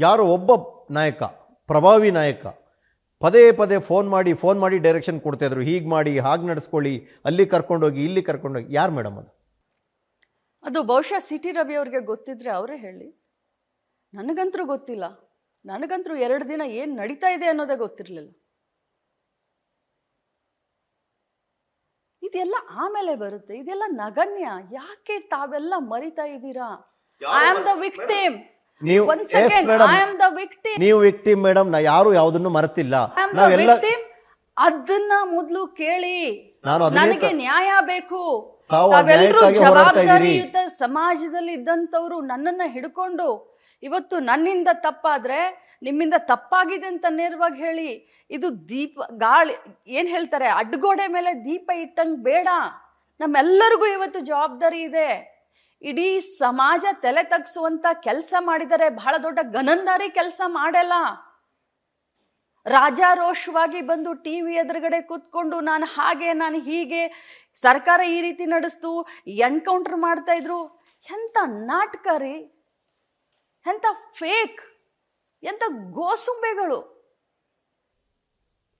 ಯಾರೋ ಒಬ್ಬ ನಾಯಕ ಪ್ರಭಾವಿ ನಾಯಕ ಪದೇ ಪದೇ ಫೋನ್ ಮಾಡಿ ಫೋನ್ ಮಾಡಿ ಡೈರೆಕ್ಷನ್ ಕೊಡ್ತಾಯಿದ್ರು ಹೀಗೆ ಮಾಡಿ ಹಾಗೆ ನಡೆಸ್ಕೊಳ್ಳಿ ಅಲ್ಲಿ ಕರ್ಕೊಂಡೋಗಿ ಇಲ್ಲಿ ಕರ್ಕೊಂಡೋಗಿ ಯಾರು ಮೇಡಮ್ ಅದು? ಅದು ಬಹುಶಃ ಸಿ ಟಿ ರವಿ ಅವ್ರಿಗೆ ಗೊತ್ತಿದ್ರೆ ಅವರೇ ಹೇಳಿ. ನನಗಂತರೂ ಗೊತ್ತಿಲ್ಲ. ನನಗಂತರೂ ಎರಡು ದಿನ ಏನು ನಡೀತಾ ಇದೆ ಅನ್ನೋದೇ ಗೊತ್ತಿರಲಿಲ್ಲ. ಇದೆಲ್ಲ ಆಮೇಲೆ ಬರುತ್ತೆ. ಇದೆಲ್ಲ ನಗಣ್ಯ. ಯಾಕೆ ತಾವೆಲ್ಲ ಮರಿತಾ ಇದ್ದೀರಾ? ಐ ಆಮ್ ದ ವಿಕ್ಟಿಮ್ ನೀವು ನೀವು ವಿಕ್ಟಿಮ್ ಮೇಡಮ್ ನಾ ಯಾರು ಯಾವ್ದನ್ನು ಮರೆತಿಲ್ಲ. ನಾವೆಲ್ಲ ಅದನ್ನ ಮೊದಲು ಕೇಳಿ. ನಾನು ನನಗೆ ನ್ಯಾಯ ಬೇಕು. ಜವಾಬ್ದಾರಿಯುತ ಸಮಾಜದಲ್ಲಿ ಇದ್ದಂಥವ್ರು ನನ್ನನ್ನ ಹಿಡ್ಕೊಂಡು ಇವತ್ತು ನನ್ನಿಂದ ತಪ್ಪಾದ್ರೆ ನಿಮ್ಮಿಂದ ತಪ್ಪಾಗಿದೆ ಅಂತ ನೇರವಾಗಿ ಹೇಳಿ ಇದು ದೀಪ ಗಾಳಿ ಏನ್ ಹೇಳ್ತಾರೆ ಅಡ್ಗೋಡೆ ಮೇಲೆ ದೀಪ ಇಟ್ಟಂಗ್ ಬೇಡ. ನಮ್ಮೆಲ್ಲರಿಗೂ ಇವತ್ತು ಜವಾಬ್ದಾರಿ ಇದೆ. ಇಡೀ ಸಮಾಜ ತಲೆ ತಗ್ಸುವಂತ ಕೆಲಸ ಮಾಡಿದರೆ ಬಹಳ ದೊಡ್ಡ ಗನಂದಾರಿ ಕೆಲಸ ಮಾಡಲ್ಲ. ರಾಜಾರೋಷವಾಗಿ ಬಂದು ಟಿ ವಿ ಎದುರುಗಡೆ ಕೂತ್ಕೊಂಡು ನಾನು ಹಾಗೆ ನಾನು ಹೀಗೆ ಸರ್ಕಾರ ಈ ರೀತಿ ನಡೆಸ್ತು ಎನ್ಕೌಂಟರ್ ಮಾಡ್ತಾ ಇದ್ರು. ಎಂಥ ನಾಟಕ ರೀ. ಎಂಥ ಫೇಕ್. ಎಂಥ ಗೋಸುಂಬೆಗಳು.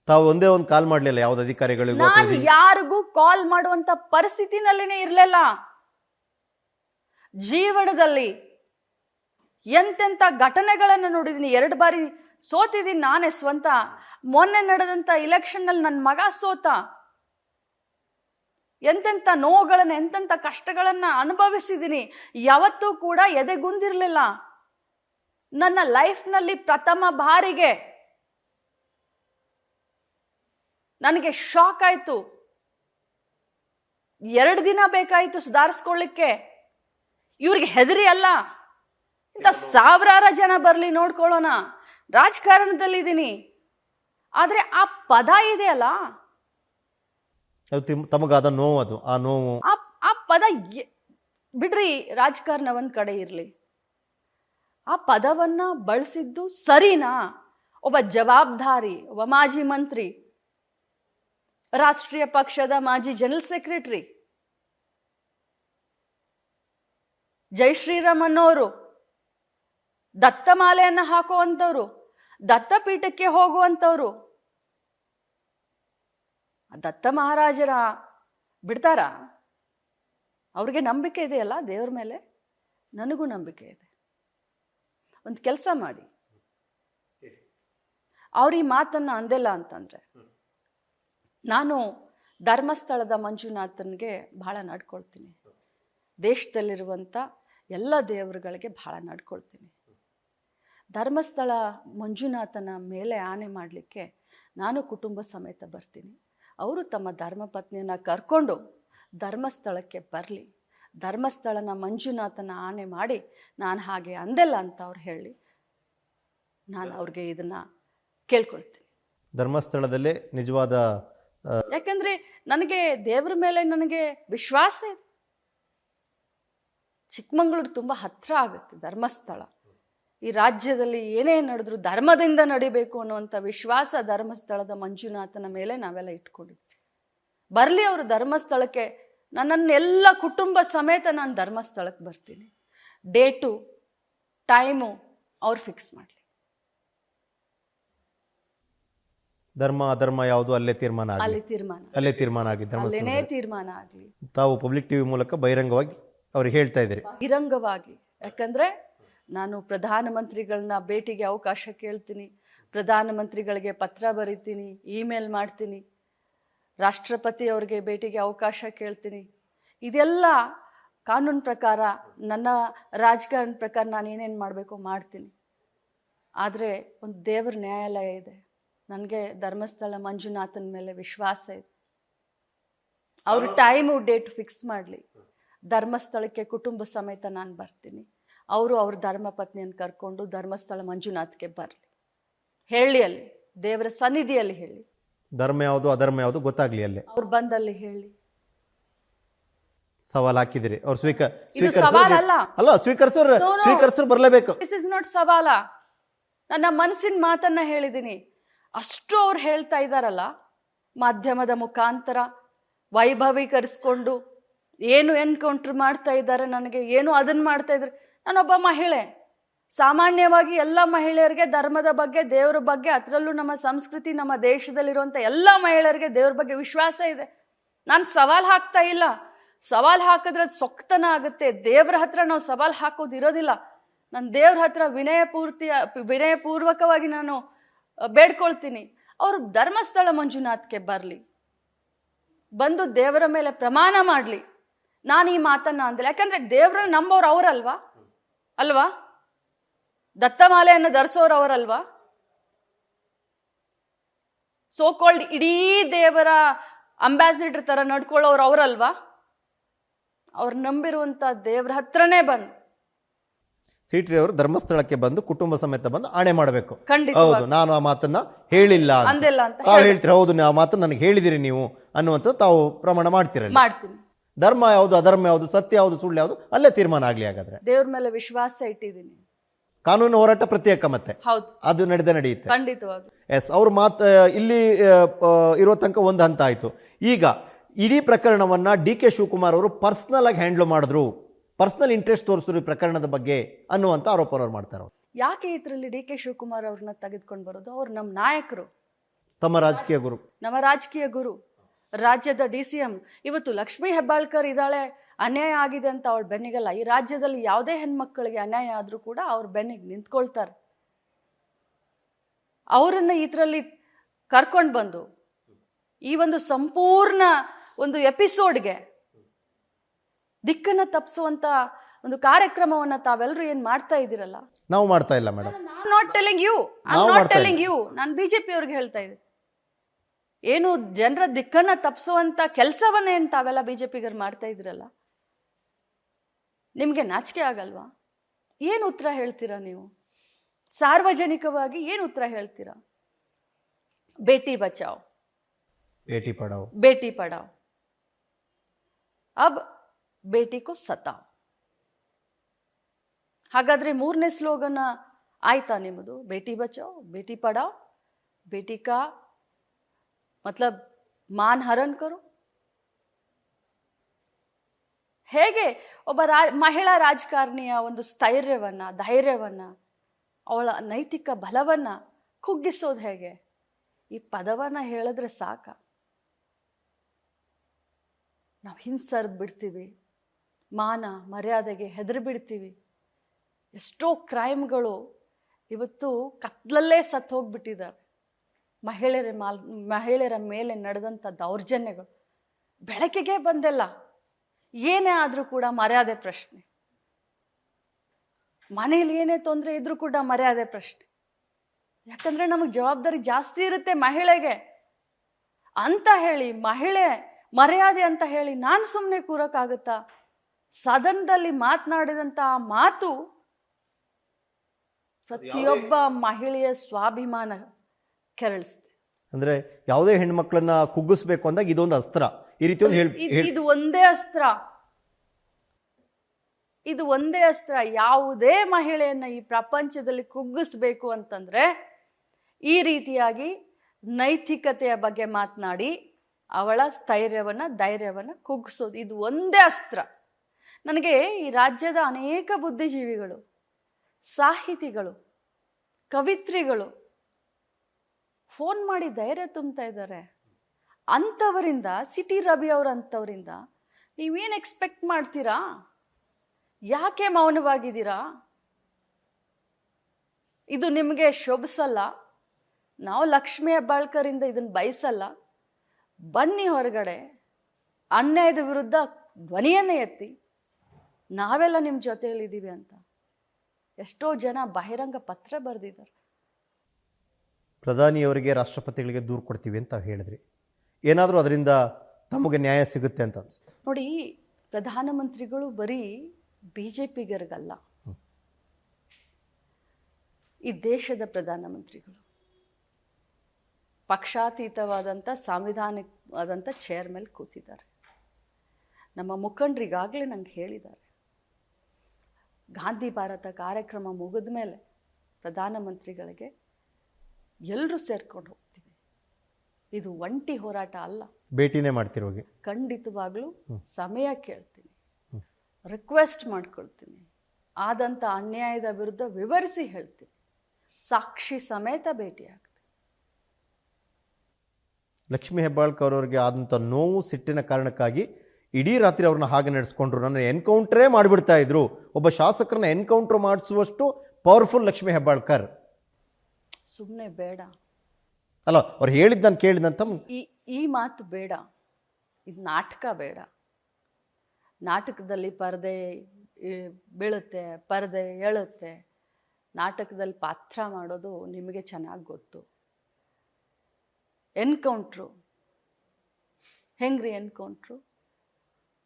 ತಾವು ಒಂದೇ ಒಂದು ಕಾಲ್ ಮಾಡಲಿಲ್ಲ ಯಾವ್ದು ಅಧಿಕಾರಿಗಳಿಗೂ ನಾನು ಯಾರಿಗೂ ಕಾಲ್ ಮಾಡುವಂತ ಪರಿಸ್ಥಿತಿನಲ್ಲಿನೇ ಇರಲಿಲ್ಲ. ಜೀವನದಲ್ಲಿ ಎಂತೆಂಥ ಘಟನೆಗಳನ್ನು ನೋಡಿದ್ದೀನಿ ಎರಡು ಬಾರಿ ಸೋತಿದ್ದೀನಿ ನಾನೇ ಸ್ವಂತ. ಮೊನ್ನೆ ನಡೆದಂಥ ಇಲೆಕ್ಷನ್ನಲ್ಲಿ ನನ್ನ ಮಗ ಸೋತ. ಎಂತೆಂಥ ನೋವುಗಳನ್ನು, ಎಂತೆಂಥ ಕಷ್ಟಗಳನ್ನು ಅನುಭವಿಸಿದ್ದೀನಿ ಯಾವತ್ತೂ ಕೂಡ ಎದೆಗುಂದಿರಲಿಲ್ಲ. ನನ್ನ ಲೈಫ್ನಲ್ಲಿ ಪ್ರಥಮ ಬಾರಿಗೆ ನನಗೆ ಶಾಕ್ ಆಯಿತು. ಎರಡು ದಿನ ಬೇಕಾಯಿತು ಸುಧಾರಿಸ್ಕೊಳ್ಳಿಕ್ಕೆ. ಇವ್ರಿಗೆ ಹೆದರಿ ಅಲ್ಲ. ಇಂಥ ಸಾವಿರಾರು ಜನ ಬರಲಿ ನೋಡ್ಕೊಳ್ಳೋಣ. ರಾಜಕಾರಣದಲ್ಲಿದ್ದೀನಿ ಆದರೆ ಆ ಪದ ಇದೆಯಲ್ಲ ಅದು ತಿಮ್- ತಮಗಾದ ನೋವು ಅದು ಆ ನೋವು. ಆ ಪದ ಬಿಡ್ರಿ ರಾಜಕಾರಣ ಒಂದು ಕಡೆ ಇರಲಿ. ಆ ಪದವನ್ನ ಬಳಸಿದ್ದು ಸರಿನಾ? ಒಬ್ಬ ಜವಾಬ್ದಾರಿ ಒಬ್ಬ ಮಾಜಿ ಮಂತ್ರಿ ರಾಷ್ಟ್ರೀಯ ಪಕ್ಷದ ಮಾಜಿ ಜನರಲ್ ಸೆಕ್ರೆಟರಿ. ಜೈ ಶ್ರೀರಾಮ್ ಅನ್ನೋರು. ದತ್ತಮಾಲೆಯನ್ನ ಹಾಕುವಂಥವ್ರು, ದತ್ತಪೀಠಕ್ಕೆ ಹೋಗುವಂಥವ್ರು. ದತ್ತ ಮಹಾರಾಜರ ಬಿಡ್ತಾರ? ಅವ್ರಿಗೆ ನಂಬಿಕೆ ಇದೆಯಲ್ಲ ದೇವ್ರ ಮೇಲೆ? ನನಗೂ ನಂಬಿಕೆ ಇದೆ. ಒಂದು ಕೆಲಸ ಮಾಡಿ. ಅವ್ರ ಈ ಮಾತನ್ನು ಅಂದಿಲ್ಲ ಅಂತಂದರೆ, ನಾನು ಧರ್ಮಸ್ಥಳದ ಮಂಜುನಾಥನ್ಗೆ ಬಹಳ ನಡ್ಕೊಳ್ತೀನಿ. ದೇಶದಲ್ಲಿರುವಂಥ ಎಲ್ಲ ದೇವರುಗಳಿಗೆ ಭಾಳ ನಡ್ಕೊಳ್ತೀನಿ. ಧರ್ಮಸ್ಥಳ ಮಂಜುನಾಥನ ಮೇಲೆ ಆನೆ ಮಾಡಲಿಕ್ಕೆ ನಾನು ಕುಟುಂಬ ಸಮೇತ ಬರ್ತೀನಿ. ಅವರು ತಮ್ಮ ಧರ್ಮಪತ್ನಿಯನ್ನು ಕರ್ಕೊಂಡು ಧರ್ಮಸ್ಥಳಕ್ಕೆ ಬರಲಿ. ಧರ್ಮಸ್ಥಳನ ಮಂಜುನಾಥನ ಆನೆ ಮಾಡಿ ನಾನು ಹಾಗೆ ಅಂದೆಲ್ಲ ಅಂತ ಅವ್ರು ಹೇಳಿ ನಾನು ಅವ್ರಿಗೆ ಇದನ್ನು ಕೇಳ್ಕೊಳ್ತೀನಿ. ಧರ್ಮಸ್ಥಳದಲ್ಲೇ ನಿಜವಾದ ಯಾಕಂದರೆ ನನಗೆ ದೇವರ ಮೇಲೆ ನನಗೆ ವಿಶ್ವಾಸ ಇದೆ ಚಿಕ್ಕಮಂಗ್ಳೂರು ತುಂಬ ಹತ್ರ ಆಗುತ್ತೆ ಧರ್ಮಸ್ಥಳ. ಈ ರಾಜ್ಯದಲ್ಲಿ ಏನೇ ನಡೆದ್ರು ಧರ್ಮದಿಂದ ನಡಿಬೇಕು ಅನ್ನುವಂಥ ವಿಶ್ವಾಸ ಧರ್ಮಸ್ಥಳದ ಮಂಜುನಾಥನ ಮೇಲೆ ನಾವೆಲ್ಲ ಇಟ್ಕೊಂಡಿದ್ವಿ. ಬರಲಿ ಅವರು ಧರ್ಮಸ್ಥಳಕ್ಕೆ ನನ್ನನ್ನೆಲ್ಲ ಕುಟುಂಬ ಸಮೇತ ನಾನು ಧರ್ಮಸ್ಥಳಕ್ಕೆ ಬರ್ತೀನಿ. ಡೇಟು ಟೈಮು ಅವ್ರು ಫಿಕ್ಸ್ ಮಾಡಲಿ. ಧರ್ಮ ಅಧರ್ಮ ಯಾವುದು ಅಲ್ಲೇ ತೀರ್ಮಾನ ಅಲ್ಲೇ ತೀರ್ಮಾನ. ಅಲ್ಲೇ ತೀರ್ಮಾನ ಆಗಿ ಧರ್ಮಸ್ಥಳ ತೀರ್ಮಾನ ಆಗಲಿ. ತಾವು ಪಬ್ಲಿಕ್ ಟಿವಿ ಮೂಲಕ ಬಹಿರಂಗವಾಗಿ ಅವ್ರಿಗೆ ಹೇಳ್ತಾ ಇದ್ದೀರಿ ಬಹಿರಂಗವಾಗಿ. ಯಾಕಂದ್ರೆ ನಾನು ಪ್ರಧಾನಮಂತ್ರಿಗಳನ್ನ ಭೇಟಿಗೆ ಅವಕಾಶ ಕೇಳ್ತೀನಿ ಪ್ರಧಾನಮಂತ್ರಿಗಳಿಗೆ ಪತ್ರ ಬರಿತೀನಿ ಇಮೇಲ್ ಮಾಡ್ತೀನಿ ರಾಷ್ಟ್ರಪತಿ ಅವ್ರಿಗೆ ಭೇಟಿಗೆ ಅವಕಾಶ ಕೇಳ್ತೀನಿ. ಇದೆಲ್ಲ ಕಾನೂನು ಪ್ರಕಾರ ನನ್ನ ರಾಜಕಾರಣ ಪ್ರಕಾರ ನಾನು ಏನೇನು ಮಾಡಬೇಕು ಮಾಡ್ತೀನಿ. ಆದರೆ ಒಂದು ದೇವರ ನ್ಯಾಯಾಲಯ ಇದೆ. ನನಗೆ ಧರ್ಮಸ್ಥಳ ಮಂಜುನಾಥನ ಮೇಲೆ ವಿಶ್ವಾಸ ಇದೆ. ಅವರು ಟೈಮು ಡೇಟ್ ಫಿಕ್ಸ್ ಮಾಡಲಿ. ಧರ್ಮಸ್ಥಳಕ್ಕೆ ಕುಟುಂಬ ಸಮೇತ ನಾನು ಬರ್ತೀನಿ. ಅವರು ಅವ್ರ ಧರ್ಮಪತ್ನಿಯನ್ನು ಕರ್ಕೊಂಡು ಧರ್ಮಸ್ಥಳ ಮಂಜುನಾಥ್ಗೆ ಬರಲಿ. ಹೇಳಿ ಅಲ್ಲಿ ದೇವರ ಸನ್ನಿಧಿಯಲ್ಲಿ ಹೇಳಿ. ಧರ್ಮ ಯಾವುದು ಅಧರ್ಮ ಯಾವುದು ಗೊತ್ತಾಗ್ಲಿ ಅಲ್ಲೇ. ಅವ್ರು ಬಂದಲ್ಲಿ ಹೇಳಿ. ಸವಾಲ್ ಹಾಕಿದಿರಿ. ಅವ್ರು ಸ್ವೀಕ ಇದು ಸವಾಲಲ್ಲ. ಅಲ್ಲ ಸ್ವೀಕರಿಸೋರು No, no. ಸ್ವೀಕರಿಸೋರು ಬರಲೇಬೇಕು. ದಿಸ್ ಇಸ್ ನಾಟ್ ಸವಾಲ. ನನ್ನ ಮನಸ್ಸಿನ ಮಾತನ್ನ ಹೇಳಿದ್ದೀನಿ ಅಷ್ಟು ಅವ್ರು ಹೇಳ್ತಾ ಇದ್ದಾರಲ್ಲ ಮಾಧ್ಯಮದ ಮುಖಾಂತರ ವೈಭವೀಕರಿಸ್ಕೊಂಡು ಏನು ಎನ್ಕೌಂಟ್ರ್ ಮಾಡ್ತಾ ಇದ್ದಾರೆ ನನಗೆ, ಏನು ಅದನ್ನ ಮಾಡ್ತಾ ಇದ್ದಾರೆ? ನಾನೊಬ್ಬ ಮಹಿಳೆ. ಸಾಮಾನ್ಯವಾಗಿ ಎಲ್ಲ ಮಹಿಳೆಯರಿಗೆ ಧರ್ಮದ ಬಗ್ಗೆ, ದೇವರ ಬಗ್ಗೆ, ಅದರಲ್ಲೂ ನಮ್ಮ ಸಂಸ್ಕೃತಿ, ನಮ್ಮ ದೇಶದಲ್ಲಿರುವಂಥ ಎಲ್ಲ ಮಹಿಳೆಯರಿಗೆ ದೇವ್ರ ಬಗ್ಗೆ ವಿಶ್ವಾಸ ಇದೆ. ನಾನು ಸವಾಲು ಹಾಕ್ತಾ ಇಲ್ಲ. ಸವಾಲು ಹಾಕಿದ್ರೆ ಅದು ಸೊಕ್ತನ ಆಗುತ್ತೆ. ದೇವ್ರ ಹತ್ರ ನಾವು ಸವಾಲು ಹಾಕೋದು ಇರೋದಿಲ್ಲ. ನಾನು ದೇವ್ರ ಹತ್ರ ವಿನಯ ಪೂರ್ತಿ ವಿನಯಪೂರ್ವಕವಾಗಿ ನಾನು ಬೇಡ್ಕೊಳ್ತೀನಿ. ಅವರು ಧರ್ಮಸ್ಥಳ ಮಂಜುನಾಥ್ಗೆ ಬರಲಿ. ಬಂದು ದೇವರ ಮೇಲೆ ಪ್ರಮಾಣ ಮಾಡಲಿ. ನಾನು ಈ ಮಾತನ್ನ ಅಂದಿಲ್ಲ. ಯಾಕಂದ್ರೆ ದೇವ್ರನ್ನ ನಂಬೋರು ಅವರಲ್ವಾ? ಅಲ್ವಾ? ದತ್ತಮಾಲೆಯನ್ನು ಧರಿಸೋರು ಅವರಲ್ವಾ? ಸೋಕೋಲ್ಡ್ ಇಡೀ ದೇವರ ಅಂಬಾಸಿಡರ್ ತರ ನಡ್ಕೊಳ್ಳೋರು ಅವರಲ್ವಾ? ಅವ್ರು ನಂಬಿರುವಂತ ದೇವ್ರ ಹತ್ರನೇ ಬಂದು. ಸಿಟಿ ಅವರು ಧರ್ಮಸ್ಥಳಕ್ಕೆ ಬಂದು ಕುಟುಂಬ ಸಮೇತ ಬಂದು ಆಣೆ ಮಾಡಬೇಕು. ಖಂಡಿತ. ಹೌದು ನಾನು ಆ ಮಾತನ್ನ ಹೇಳಿಲ್ಲ ಅಂತ. ಅಂದಿಲ್ಲ ಅಂತ. ತಾವು ಹೇಳ್ತೀರಿ ಹೌದು ಆ ಮಾತನ್ನ ನನಗೆ ಹೇಳಿದಿರಿ ನೀವು ಅನ್ನುವಂಥದ್ದು ತಾವು ಪ್ರಮಾಣ ಮಾಡ್ತೀರಲ್ಲ. ಮಾಡ್ತೀನಿ. ಧರ್ಮ ಯಾವುದು ಅಧರ್ಮ ಯಾವುದು ಸತ್ಯ ಯಾವುದು ಸುಳ್ಳು ಯಾವುದು ಅಲ್ಲೇ ತೀರ್ಮಾನ ಆಗಲಿ ಹಾಗಾದ್ರೆ. ದೇವ್ರ ಮೇಲೆ ವಿಶ್ವಾಸ ಇಟ್ಟಿದ್ದೀನಿ. ಕಾನೂನು ಹೋರಾಟ ಪ್ರತ್ಯೇಕ ಮತ್ತೆ. ಹೌದು. ಅದು ನಡೆದೇ ನಡೆಯುತ್ತೆ. ಖಂಡಿತವಾಗಿ ಎಸ್ ಅವರು ಮಾತು ಇಲ್ಲಿ ಇರೋ ತನಕ ಒಂದು ಹಂತ ಆಯಿತು. ಈಗ ಇಡೀ ಪ್ರಕರಣವನ್ನ ಡಿ ಕೆ ಶಿವಕುಮಾರ್ ಅವರು ಪರ್ಸ್ನಲ್ ಆಗಿ ಹ್ಯಾಂಡ್ಲ್ ಮಾಡಿದ್ರು. ಪರ್ಸ್ನಲ್ ಇಂಟ್ರೆಸ್ಟ್ ತೋರಿಸಿದ್ರು ಈ ಪ್ರಕರಣದ ಬಗ್ಗೆ ಅನ್ನುವಂಥ ಆರೋಪನವ್ರು ಮಾಡ್ತಾರೆ ಅವ್ರು. ಯಾಕೆ ಇದರಲ್ಲಿ ಡಿ ಕೆ ಶಿವಕುಮಾರ್ ಅವ್ರನ್ನ ತೆಗೆದುಕೊಂಡು ಬರೋದು? ಅವ್ರು ನಮ್ಮ ನಾಯಕರು. ತಮ್ಮ ರಾಜಕೀಯ ಗುರು. ನಮ್ಮ ರಾಜಕೀಯ ಗುರು. ರಾಜ್ಯದ ಡಿ ಸಿ ಎಂ. ಇವತ್ತು ಲಕ್ಷ್ಮೀ ಹೆಬ್ಬಾಳ್ಕರ್ ಇದ್ದಾಳೆ ಅನ್ಯಾಯ ಆಗಿದೆ ಅಂತ ಅವಳು ಬೆನ್ನಿಗಲ್ಲ. ಈ ರಾಜ್ಯದಲ್ಲಿ ಯಾವುದೇ ಹೆಣ್ಮಕ್ಳಿಗೆ ಅನ್ಯಾಯ ಆದರೂ ಕೂಡ ಅವ್ರ ಬೆನ್ನಿಗೆ ನಿಂತ್ಕೊಳ್ತಾರೆ. ಅವರನ್ನು ಇದರಲ್ಲಿ ಕರ್ಕೊಂಡು ಬಂದು ಈ ಒಂದು ಸಂಪೂರ್ಣ ಒಂದು ಎಪಿಸೋಡ್ಗೆ ದಿಕ್ಕನ್ನ ತಪ್ಪಿಸುವಂತ ಒಂದು ಕಾರ್ಯಕ್ರಮವನ್ನ ತಾವೆಲ್ಲರೂ ಏನ್ ಮಾಡ್ತಾ ಇದ್ದೀರಲ್ಲ? ನಾವು ಮಾಡ್ತಾ ಇಲ್ಲ madam. Not telling you not telling you ನಾನು ಬಿಜೆಪಿ ಅವ್ರಿಗೆ ಹೇಳ್ತಾ ಇದ್ದೆ ಏನು ಜನರ ದಿಕ್ಕನ್ನ ತಪ್ಪಿಸುವಂತ ತಾವೆಲ್ಲ ಏನ್ ಜೆ ಬಿಜೆಪಿಗರು ಮಾಡ್ತಾ ಇದ್ರಲ್ಲ? ನಿಮ್ಗೆ ನಾಚಿಕೆ ಆಗಲ್ವಾ? ಏನು ಉತ್ತರ ಹೇಳ್ತೀರಾ ನೀವು? ಸಾರ್ವಜನಿಕವಾಗಿ ಏನು ಉತ್ತರ ಹೇಳ್ತೀರಾ? ಬೇಟಿ ಬಚಾವ್. ಭೇಟಿ ಪಡಾವ್. ಬೇಟಿ ಪಡಾವ್. ಅಬ್ ಬೇಟಿ ಕೋ ಸತಾವ್. ಹಾಗಾದ್ರೆ ಮೂರನೇ ಸ್ಲೋಗನ ಆಯ್ತಾ ನಿಮ್ಮದು ಬೇಟಿ ಬಚಾವ್ ಬೇಟಿ ಪಡಾವ್ ಬೇಟಿ ಕಾ ಮತ್ಲಬ್ ಮಾನ್ ಹರನ್ ಕರು ಹೇಗೆ ಒಬ್ಬ ರಾ, ಮಹಿಳಾ ರಾಜಕಾರಣಿಯ ಒಂದು ಸ್ಥೈರ್ಯವನ್ನು, ಧೈರ್ಯವನ್ನು, ಅವಳ ನೈತಿಕ ಬಲವನ್ನ ಕುಗ್ಗಿಸೋದು ಹೇಗೆ? ಈ ಪದವನ್ನು ಹೇಳಿದ್ರೆ ಸಾಕ. ನಾವು ಹಿಂಸರ್ದು ಬಿಡ್ತೀವಿ, ಮಾನ, ಮರ್ಯಾದೆಗೆ ಹೆದರಿ ಬಿಡ್ತೀವಿ. ಎಷ್ಟೋ ಕ್ರೈಮ್ಗಳು ಇವತ್ತು ಕತ್ಲಲ್ಲೇ ಸತ್ತು ಹೋಗ್ಬಿಟ್ಟಿದ್ದಾವೆ ಮಹಿಳೆಯರ ಮಾಲ್ ಮಹಿಳೆಯರ ಮೇಲೆ ನಡೆದಂಥ ದೌರ್ಜನ್ಯಗಳು ಬೆಳಕಿಗೆ ಬಂದೆಲ್ಲ. ಏನೇ ಆದರೂ ಕೂಡ ಮರ್ಯಾದೆ ಪ್ರಶ್ನೆ. ಮನೇಲಿ ಏನೇ ತೊಂದರೆ ಇದ್ರೂ ಕೂಡ ಮರ್ಯಾದೆ ಪ್ರಶ್ನೆ. ಯಾಕಂದ್ರೆ ನಮಗೆ ಜವಾಬ್ದಾರಿ ಜಾಸ್ತಿ ಇರುತ್ತೆ ಮಹಿಳೆಗೆ. ಅಂತ ಹೇಳಿ ಮಹಿಳೆ ಮರ್ಯಾದೆ ಅಂತ ಹೇಳಿ ನಾನು ಸುಮ್ಮನೆ ಕೂರೋಕ್ಕಾಗುತ್ತಾ? ಸದನದಲ್ಲಿ ಮಾತನಾಡಿದಂಥ ಆ ಮಾತು ಪ್ರತಿಯೊಬ್ಬ ಮಹಿಳೆಯ ಸ್ವಾಭಿಮಾನ. ಕೆರಳಿಸ್ತೆ. ಅಂದ್ರೆ ಯಾವುದೇ ಹೆಣ್ಮಕ್ಳನ್ನ ಕುಗ್ಗಿಸ್ಬೇಕು ಅಂದಾಗ ಇದೊಂದು ಅಸ್ತ್ರ. ಈ ರೀತಿ ಒಂದು ಹೇಳಿ ಇದ್- ಇದು ಒಂದೇ ಅಸ್ತ್ರ. ಇದು ಒಂದೇ ಅಸ್ತ್ರ. ಯಾವುದೇ ಮಹಿಳೆಯನ್ನ ಈ ಪ್ರಪಂಚದಲ್ಲಿ ಕುಗ್ಗಿಸ್ಬೇಕು ಅಂತಂದ್ರೆ ಈ ರೀತಿಯಾಗಿ ನೈತಿಕತೆಯ ಬಗ್ಗೆ ಮಾತನಾಡಿ ಅವಳ ಸ್ಥೈರ್ಯವನ್ನ ಧೈರ್ಯವನ್ನ ಕುಗ್ಗಿಸೋದು. ಇದು ಒಂದೇ ಅಸ್ತ್ರ. ನನಗೆ ಈ ರಾಜ್ಯದ ಅನೇಕ ಬುದ್ಧಿಜೀವಿಗಳು ಸಾಹಿತಿಗಳು ಕವಿತ್ರಿಗಳು ಫೋನ್ ಮಾಡಿ ಧೈರ್ಯ ತುಂಬ್ತಾ ಇದ್ದಾರೆ. ಅಂಥವರಿಂದ, ಸಿಟಿ ರವಿ ಅವರಂಥವರಿಂದ ನೀವೇನು ಎಕ್ಸ್ಪೆಕ್ಟ್ ಮಾಡ್ತೀರಾ? ಯಾಕೆ ಮೌನವಾಗಿದ್ದೀರಾ? ಇದು ನಿಮಗೆ ಶೋಭಿಸಲ್ಲ. ನಾವು ಲಕ್ಷ್ಮೀ ಹೆಬ್ಬಾಳ್ಕರಿಂದ ಇದನ್ನು ಬಯಸಲ್ಲ. ಬನ್ನಿ ಹೊರಗಡೆ. ಅನ್ಯಾಯದ ವಿರುದ್ಧ ಧ್ವನಿಯನ್ನೇ ಎತ್ತಿ. ನಾವೆಲ್ಲ ನಿಮ್ಮ ಜೊತೆಯಲ್ಲಿದ್ದೀವಿ ಅಂತ. ಎಷ್ಟೋ ಜನ ಬಹಿರಂಗ ಪತ್ರ ಬರೆದಿದ್ದಾರೆ. ಪ್ರಧಾನಿಯವರಿಗೆ ರಾಷ್ಟ್ರಪತಿಗಳಿಗೆ ದೂರು ಕೊಡ್ತೀವಿ ಅಂತ ಹೇಳಿದ್ರಿ. ಏನಾದರೂ ಅದರಿಂದ ತಮಗೆ ನ್ಯಾಯ ಸಿಗುತ್ತೆ ಅಂತ ಅನ್ಸುತ್ತೆ. ನೋಡಿ ಪ್ರಧಾನಮಂತ್ರಿಗಳು ಬರೀ ಬಿ ಜೆ ಪಿಗರಿಗಲ್ಲ ಈ ದೇಶದ ಪ್ರಧಾನಮಂತ್ರಿಗಳು. ಪಕ್ಷಾತೀತವಾದಂಥ ಸಾಂವಿಧಾನಿಕವಾದಂಥ ಚೇರ್ ಮೇಲೆ ಕೂತಿದ್ದಾರೆ. ನಮ್ಮ ಮುಖಂಡರಿಗಾಗಲೇ ನಂಗೆ ಹೇಳಿದ್ದಾರೆ. ಗಾಂಧಿ ಭಾರತ ಕಾರ್ಯಕ್ರಮ ಮುಗಿದ ಮೇಲೆ ಪ್ರಧಾನಮಂತ್ರಿಗಳಿಗೆ ಎಲ್ಲರೂ ಸೇರ್ಕೊಂಡು ಹೋಗ್ತೀವಿ. ಇದು ಒಂಟಿ ಹೋರಾಟ ಅಲ್ಲ. ಭೇಟಿನೇ ಮಾಡ್ತಿರೋಗಿ ಖಂಡಿತವಾಗ್ಲೂ ಸಮಯ ಕೇಳ್ತೀನಿ. ರಿಕ್ವೆಸ್ಟ್ ಮಾಡ್ಕೊಳ್ತೀನಿ. ಆದಂಥ ಅನ್ಯಾಯದ ವಿರುದ್ಧ ವಿವರಿಸಿ ಹೇಳ್ತೀನಿ. ಸಾಕ್ಷಿ ಸಮೇತ ಭೇಟಿಯಾಗ್ತೀನಿ. ಲಕ್ಷ್ಮೀ ಹೆಬ್ಬಾಳ್ಕರ್ ಅವರಿಗೆ ಆದಂಥ ನೋವು ಸಿಟ್ಟಿನ ಕಾರಣಕ್ಕಾಗಿ ಇಡೀ ರಾತ್ರಿ ಅವ್ರನ್ನ ಹಾಗೆ ನಡೆಸ್ಕೊಂಡ್ರು. ನನ್ನ ಎನ್ಕೌಂಟ್ರೇ ಮಾಡಿಬಿಡ್ತಾ ಇದ್ರು. ಒಬ್ಬ ಶಾಸಕರನ್ನ ಎನ್ಕೌಂಟ್ರ್ ಮಾಡಿಸುವಷ್ಟು ಪವರ್ಫುಲ್ ಲಕ್ಷ್ಮೀ ಹೆಬ್ಬಾಳ್ಕರ್. ಸುಮ್ಮನೆ ಬೇಡ. ಅಲ್ಲ ಅವ್ರು ಹೇಳಿದ್ದನ್ನು ಕೇಳಿದಂತ ಈ ಈ ಮಾತು ಬೇಡ. ಇದು ನಾಟಕ ಬೇಡ. ನಾಟಕದಲ್ಲಿ ಪರದೆ ಬೀಳುತ್ತೆ ಪರದೆ ಏಳುತ್ತೆ ನಾಟಕದಲ್ಲಿ ಪಾತ್ರ ಮಾಡೋದು ನಿಮಗೆ ಚೆನ್ನಾಗಿ ಗೊತ್ತು. ಎನ್ಕೌಂಟ್ರು. ಹೆಂಗ್ರಿ ಎನ್ಕೌಂಟ್ರು?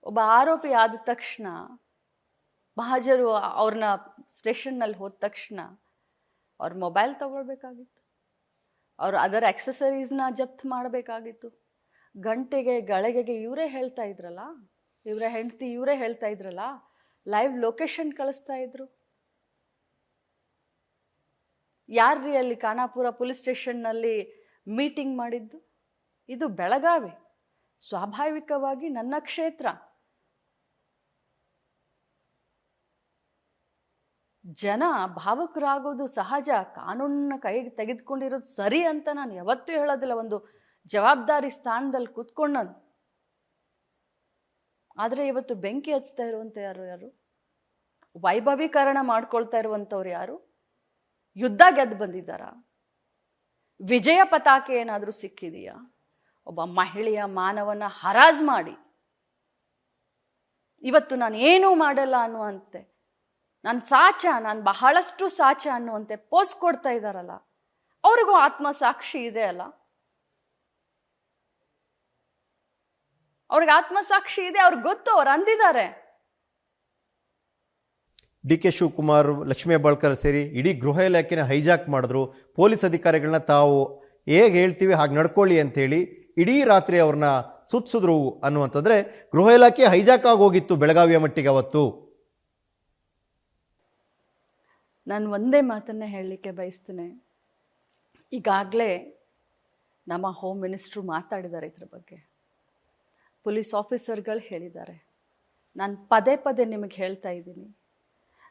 ಒಬ್ಬ ಆರೋಪಿ ಆದ ತಕ್ಷಣ ಮಹಾಜರು ಅವ್ರನ್ನ ಸ್ಟೇಷನ್ನಲ್ಲಿ ಹೋದ ತಕ್ಷಣ ಅವ್ರ ಮೊಬೈಲ್ ತಗೊಳ್ಬೇಕಾಗಿತ್ತು. ಅವರು ಅದರ ಎಕ್ಸಸರೀಸ್ನ ಜಪ್ತ್ ಮಾಡಬೇಕಾಗಿತ್ತು. ಗಂಟೆಗೆ, ಗಳಿಗೆಗೆ ಇವರೇ ಹೇಳ್ತಾ ಇದ್ರಲ್ಲ, ಇವರ ಹೆಂಡತಿ ಇವರೇ ಹೇಳ್ತಾ ಇದ್ರಲ್ಲ ಲೈವ್ ಲೊಕೇಶನ್ ಕಳಿಸ್ತಾ ಇದ್ರು. ಯಾರ್ರೀ ಅಲ್ಲಿ ಖಾನಾಪುರ ಪೊಲೀಸ್ ಸ್ಟೇಷನ್ನಲ್ಲಿ ಮೀಟಿಂಗ್ ಮಾಡಿದ್ದು? ಇದು ಬೆಳಗಾವಿ. ಸ್ವಾಭಾವಿಕವಾಗಿ ನನ್ನ ಕ್ಷೇತ್ರ. ಜನ ಭಾವಕರಾಗೋದು ಸಹಜ. ಕಾನೂನನ್ನ ಕೈಗೆ ತೆಗೆದುಕೊಂಡಿರೋದು ಸರಿ ಅಂತ ನಾನು ಯಾವತ್ತೂ ಹೇಳೋದಿಲ್ಲ. ಒಂದು ಜವಾಬ್ದಾರಿ ಸ್ಥಾನದಲ್ಲಿ ಕೂತ್ಕೊಂಡನು ಆದರೆ ಇವತ್ತು ಬೆಂಕಿ ಹಚ್ತಾ ಇರುವಂಥ ಯಾರು ಯಾರು? ವೈಭವೀಕರಣ ಮಾಡ್ಕೊಳ್ತಾ ಇರುವಂಥವ್ರು ಯಾರು? ಯುದ್ಧ ಗೆದ್ದು ಬಂದಿದ್ದಾರಾ? ವಿಜಯ ಪತಾಕೆ ಏನಾದರೂ ಸಿಕ್ಕಿದೆಯಾ? ಒಬ್ಬ ಮಹಿಳೆಯ ಮಾನವನ ಹರಾಜ್ ಮಾಡಿ. ಇವತ್ತು ನಾನು ಏನೂ ಮಾಡಲ್ಲ ಅನ್ನುವಂತೆ. ನಾನು ಸಾಚ, ನಾನು ಬಹಳಷ್ಟು ಸಾಚ ಅನ್ನುವಂತೆ ಪೋಸ್ ಕೊಡ್ತಾ ಇದ್ದಾರಲ್ಲ ಅವ್ರಿಗೂ ಆತ್ಮಸಾಕ್ಷಿ ಇದೆ ಅಲ್ಲ. ಅವ್ರಿಗೆ ಆತ್ಮಸಾಕ್ಷಿ ಇದೆ, ಅವ್ರಿಗೆ ಗೊತ್ತು, ಅವ್ರು ಅಂದಿದ್ದಾರೆ. ಡಿ ಕೆ ಶಿವಕುಮಾರ್, ಲಕ್ಷ್ಮೀ ಹೆಬ್ಬಾಳ್ಕರ್ ಸೇರಿ ಇಡೀ ಗೃಹ ಇಲಾಖೆನ ಹೈಜಾಕ್ ಮಾಡಿದ್ರು. ಪೊಲೀಸ್ ಅಧಿಕಾರಿಗಳನ್ನ ತಾವು ಹೇಗೆ ಹೇಳ್ತೀವಿ, ಹಾಗೆ ನಡ್ಕೊಳ್ಳಿ ಅಂತೇಳಿ ಇಡೀ ರಾತ್ರಿ ಅವ್ರನ್ನ ಸುತ್ತಿಸಿದ್ರು ಅನ್ನುವಂಥದ್ರೆ ಗೃಹ ಇಲಾಖೆ ಹೈಜಾಕ್ ಆಗೋಗಿತ್ತು ಬೆಳಗಾವಿಯ ಮಟ್ಟಿಗೆ ಅವತ್ತು. ನಾನು ಒಂದೇ ಮಾತನ್ನು ಹೇಳಲಿಕ್ಕೆ ಬಯಸ್ತೇನೆ. ಈಗಾಗಲೇ ನಮ್ಮ ಹೋಮ್ ಮಿನಿಸ್ಟ್ರು ಮಾತಾಡಿದ್ದಾರೆ ಇದ್ರ ಬಗ್ಗೆ. ಪೊಲೀಸ್ ಆಫೀಸರ್ಗಳು ಹೇಳಿದ್ದಾರೆ. ನಾನು ಪದೇ ಪದೇ ನಿಮಗೆ ಹೇಳ್ತಾ ಇದ್ದೀನಿ.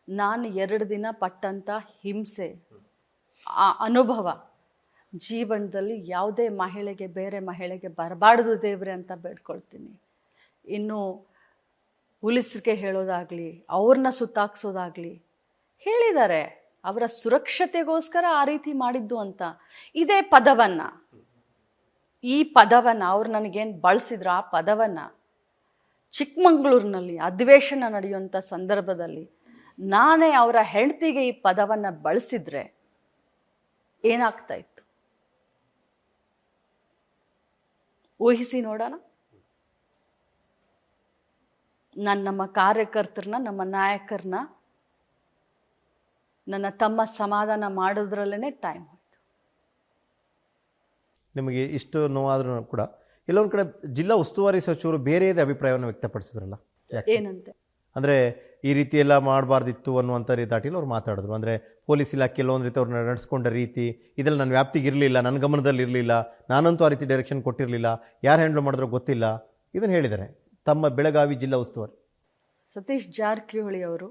ನಾನು ಎರಡು ದಿನ ಪಟ್ಟಂಥ ಹಿಂಸೆ, ಆ ಅನುಭವ ಜೀವನದಲ್ಲಿ ಯಾವುದೇ ಮಹಿಳೆಗೆ, ಬೇರೆ ಮಹಿಳೆಗೆ ಬರಬಾರ್ದು ದೇವ್ರೆ ಅಂತ ಬೇಡ್ಕೊಳ್ತೀನಿ. ಇನ್ನು ಪೊಲೀಸರಿಗೆ ಹೇಳೋದಾಗಲಿ ಅವ್ರನ್ನ ಸುತ್ತಾಕ್ಸೋದಾಗಲಿ ಹೇಳಿದ್ದಾರೆ, ಅವರ ಸುರಕ್ಷತೆಗೋಸ್ಕರ ಆ ರೀತಿ ಮಾಡಿದ್ದು ಅಂತ. ಇದೇ ಪದವನ್ನು. ಈ ಪದವನ್ನು ಅವ್ರು ನನಗೇನು ಬಳಸಿದ್ರು ಆ ಪದವನ್ನು ಚಿಕ್ಕಮಂಗ್ಳೂರಿನಲ್ಲಿ ಅಧಿವೇಶನ ನಡೆಯುವಂಥ ಸಂದರ್ಭದಲ್ಲಿ ನಾನೇ ಅವರ ಹೆಂಡತಿಗೆ ಈ ಪದವನ್ನು ಬಳಸಿದ್ರೆ ಏನಾಗ್ತಾ ಇತ್ತು? ಊಹಿಸಿ ನೋಡೋಣ. ನಾನು ನಮ್ಮ ಕಾರ್ಯಕರ್ತರನ್ನ ನಮ್ಮ ನಾಯಕರನ್ನ ನನ್ನ ತಮ್ಮ ಸಮಾಧಾನ ಮಾಡೋದ್ರಲ್ಲೇ ಟೈಮ್ ಹೋಯ್ತು. ನಿಮಗೆ ಇಷ್ಟು ನೋವಾದ್ರೂ ಕೂಡ ಕೆಲವೊಂದು ಕಡೆ ಜಿಲ್ಲಾ ಉಸ್ತುವಾರಿ ಸಚಿವರು ಬೇರೆಯದೇ ಅಭಿಪ್ರಾಯವನ್ನು ವ್ಯಕ್ತಪಡಿಸಿದ್ರಲ್ಲ? ಏನಂತೆ? ಅಂದರೆ ಈ ರೀತಿ ಎಲ್ಲ ಮಾಡಬಾರ್ದಿತ್ತು ಅನ್ನುವಂಥ ರೀತಿಯಲ್ಲಿ ಅವ್ರು ಮಾತಾಡಿದ್ರು. ಅಂದರೆ ಪೊಲೀಸ್ ಇಲಾಖೆ ಒಂದು ರೀತಿ ಅವ್ರನ್ನ ನಡೆಸ್ಕೊಂಡ ರೀತಿ ಇದೆಲ್ಲ ನನ್ನ ವ್ಯಾಪ್ತಿಗೆ ಇರಲಿಲ್ಲ ನನ್ನ ಗಮನದಲ್ಲಿ ಇರಲಿಲ್ಲ ನಾನಂತೂ ಆ ರೀತಿ ಡೈರೆಕ್ಷನ್ ಕೊಟ್ಟಿರಲಿಲ್ಲ ಯಾರು ಹ್ಯಾಂಡಲ್ ಮಾಡಿದ್ರೋ ಗೊತ್ತಿಲ್ಲ. ಇದನ್ನು ಹೇಳಿದ್ದಾರೆ ತಮ್ಮ ಬೆಳಗಾವಿ ಜಿಲ್ಲಾ ಉಸ್ತುವಾರಿ. ಸತೀಶ್ ಜಾರಕಿಹೊಳಿ ಅವರು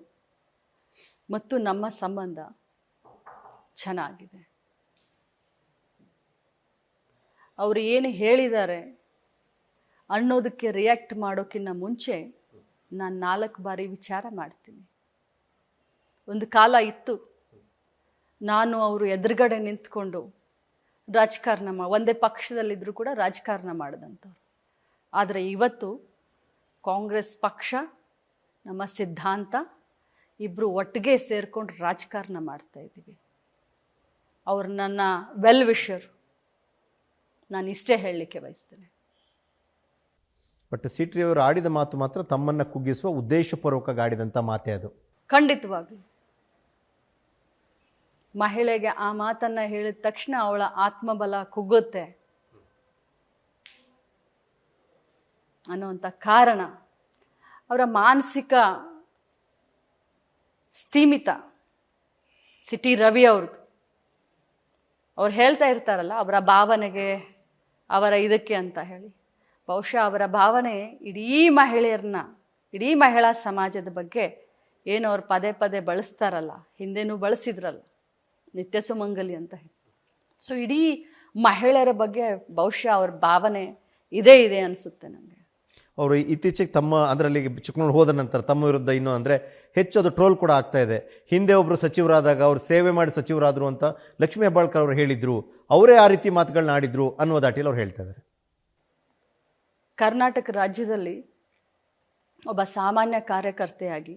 ಮತ್ತು ನಮ್ಮ ಸಂಬಂಧ ಚೆನ್ನಾಗಿದೆ. ಅವರು ಏನು ಹೇಳಿದ್ದಾರೆ ಅನ್ನೋದಕ್ಕೆ ರಿಯಾಕ್ಟ್ ಮಾಡೋಕ್ಕಿಂತ ಮುಂಚೆ ನಾನು ನಾಲ್ಕು ಬಾರಿ ವಿಚಾರ ಮಾಡ್ತೀನಿ. ಒಂದು ಕಾಲ ಇತ್ತು ನಾನು ಅವರು ಎದುರುಗಡೆ ನಿಂತ್ಕೊಂಡು ರಾಜಕಾರಣ ಮಾ, ಒಂದೇ ಪಕ್ಷದಲ್ಲಿದ್ದರೂ ಕೂಡ ರಾಜಕಾರಣ ಮಾಡಿದಂಥವ್ರು. ಆದರೆ ಇವತ್ತು ಕಾಂಗ್ರೆಸ್ ಪಕ್ಷ, ನಮ್ಮ ಸಿದ್ಧಾಂತ ಇಬ್ಬರು ಒಟ್ಟಿಗೆ ಸೇರಿಕೊಂಡು ರಾಜಕಾರಣ ಮಾಡ್ತಾ ಇದ್ದೀವಿ. ಅವರು ನನ್ನ ವೆಲ್ ವಿಷರ್ ನಾನು ಇಷ್ಟೇ ಹೇಳಲಿಕ್ಕೆ ಬಯಸ್ತೇನೆ. ಬಟ್ ಸಿಟ್ರಿ ಅವರು ಆಡಿದ ಮಾತು ಮಾತ್ರ ತಮ್ಮನ್ನು ಕುಗ್ಗಿಸುವ ಉದ್ದೇಶಪೂರ್ವಕ ಆಡಿದಂಥ ಮಾತೇ ಅದು. ಖಂಡಿತವಾಗಿ ಮಹಿಳೆಗೆ ಆ ಮಾತನ್ನು ಹೇಳಿದ ತಕ್ಷಣ ಅವಳ ಆತ್ಮಬಲ ಕುಗ್ಗುತ್ತೆ. ಅನ್ನುವಂಥ ಕಾರಣ. ಅವರ ಮಾನಸಿಕ ಸ್ಥೀಮಿತ. ಸಿಟಿ ರವಿ ಅವ್ರದ್ದು ಅವ್ರು ಹೇಳ್ತಾ ಇರ್ತಾರಲ್ಲ, ಅವರ ಭಾವನೆಗೆ, ಅವರ ಇದಕ್ಕೆ ಅಂತ ಹೇಳಿ. ಬಹುಶಃ ಅವರ ಭಾವನೆ ಇಡೀ ಮಹಿಳೆಯರನ್ನ, ಇಡೀ ಮಹಿಳಾ ಸಮಾಜದ ಬಗ್ಗೆ ಏನು ಅವ್ರು ಪದೇ ಪದೇ ಬಳಸ್ತಾರಲ್ಲ, ಹಿಂದೆನೂ ಬಳಸಿದ್ರಲ್ಲ, ನಿತ್ಯ ಸುಮಂಗಲಿ ಅಂತ ಹೇಳಿ. ಸೊ ಇಡೀ ಮಹಿಳೆಯರ ಬಗ್ಗೆ ಬಹುಶಃ ಅವ್ರ ಭಾವನೆ ಇದೇ ಇದೆ ಅನಿಸುತ್ತೆ ನನಗೆ ಅವರು ಇತ್ತೀಚೆಗೆ ತಮ್ಮ ಅದರಲ್ಲಿ ಚಿಕ್ಕಮಗಳೂರು ಹೋದ ನಂತರ ತಮ್ಮ ವಿರುದ್ಧ ಇನ್ನೂ ಅಂದರೆ ಹೆಚ್ಚು ಅದು ಟ್ರೋಲ್ ಕೂಡ ಆಗ್ತಾ ಇದೆ. ಹಿಂದೆ ಒಬ್ಬರು ಸಚಿವರಾದಾಗ ಅವರು ಸೇವೆ ಮಾಡಿ ಸಚಿವರಾದರು ಅಂತ ಲಕ್ಷ್ಮೀ ಹೆಬ್ಬಾಳ್ಕರ್ ಅವರು ಹೇಳಿದರು. ಅವರೇ ಆ ರೀತಿ ಮಾತುಗಳನ್ನ ಆಡಿದ್ರು ಅನ್ನೋ ದಾಟಿಯಲ್ಲಿ ಅವ್ರು ಹೇಳ್ತಾ ಇದ್ದಾರೆ. ಕರ್ನಾಟಕ ರಾಜ್ಯದಲ್ಲಿ ಒಬ್ಬ ಸಾಮಾನ್ಯ ಕಾರ್ಯಕರ್ತೆಯಾಗಿ,